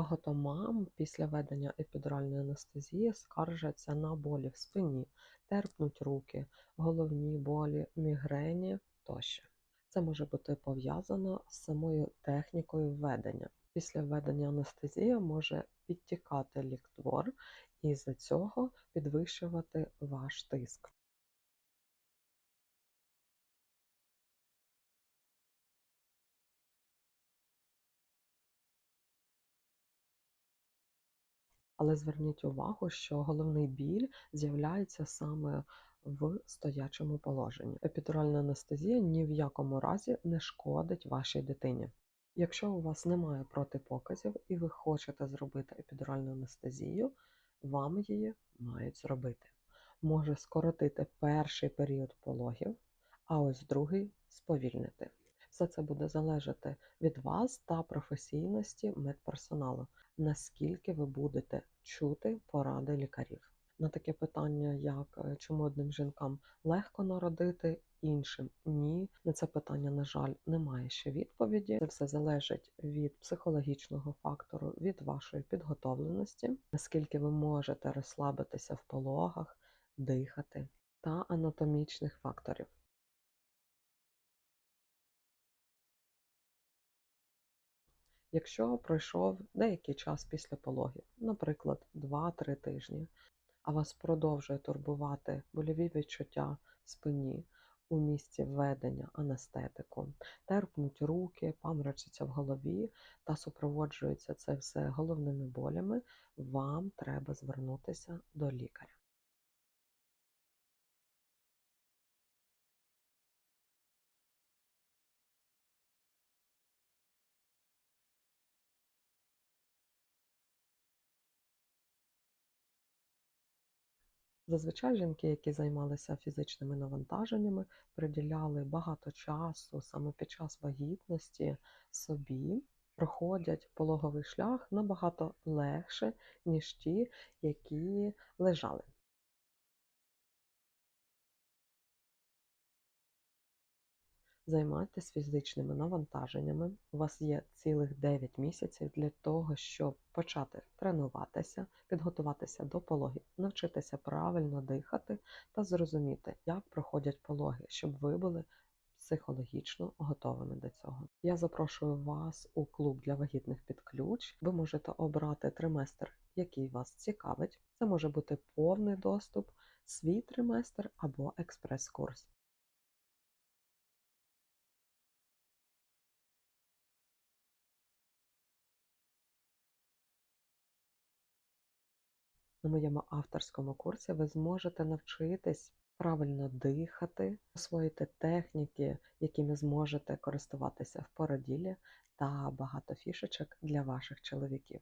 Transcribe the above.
Багато мам після введення епідуральної анестезії скаржаться на болі в спині, терпнуть руки, головні болі, мігрені тощо. Це може бути пов'язано з самою технікою введення. Після введення анестезії може підтікати ліктвор і з-за цього підвищувати ваш тиск. Але зверніть увагу, що головний біль з'являється саме в стоячому положенні. Епідуральна анестезія ні в якому разі не шкодить вашій дитині. Якщо у вас немає протипоказів і ви хочете зробити епідуральну анестезію, вам її мають зробити. Може скоротити перший період пологів, а ось другий сповільнити. Все це буде залежати від вас та професійності медперсоналу, наскільки ви будете чути поради лікарів. На таке питання, як е, чому одним жінкам легко народити, іншим ні. На це питання, на жаль, немає ще відповіді. Це все залежить від психологічного фактору, від вашої підготовленості, наскільки ви можете розслабитися в пологах, дихати та анатомічних факторів. Якщо пройшов деякий час після пологів, наприклад, 2-3 тижні, а вас продовжує турбувати больові відчуття в спині у місці введення анестетику, терпнуть руки, паморочиться в голові та супроводжується це все головними болями, вам треба звернутися до лікаря. Зазвичай жінки, які займалися фізичними навантаженнями, приділяли багато часу саме під час вагітності собі, проходять пологовий шлях набагато легше, ніж ті, які лежали. Займайтесь фізичними навантаженнями. У вас є цілих 9 місяців для того, щоб почати тренуватися, підготуватися до пологів, навчитися правильно дихати та зрозуміти, як проходять пологи, щоб ви були психологічно готовими до цього. Я запрошую вас у клуб для вагітних під ключ. Ви можете обрати триместр, який вас цікавить. Це може бути повний доступ, свій триместр або експрес-курс. На моєму авторському курсі ви зможете навчитись правильно дихати, освоїти техніки, якими зможете користуватися в породілі, та багато фішечок для ваших чоловіків.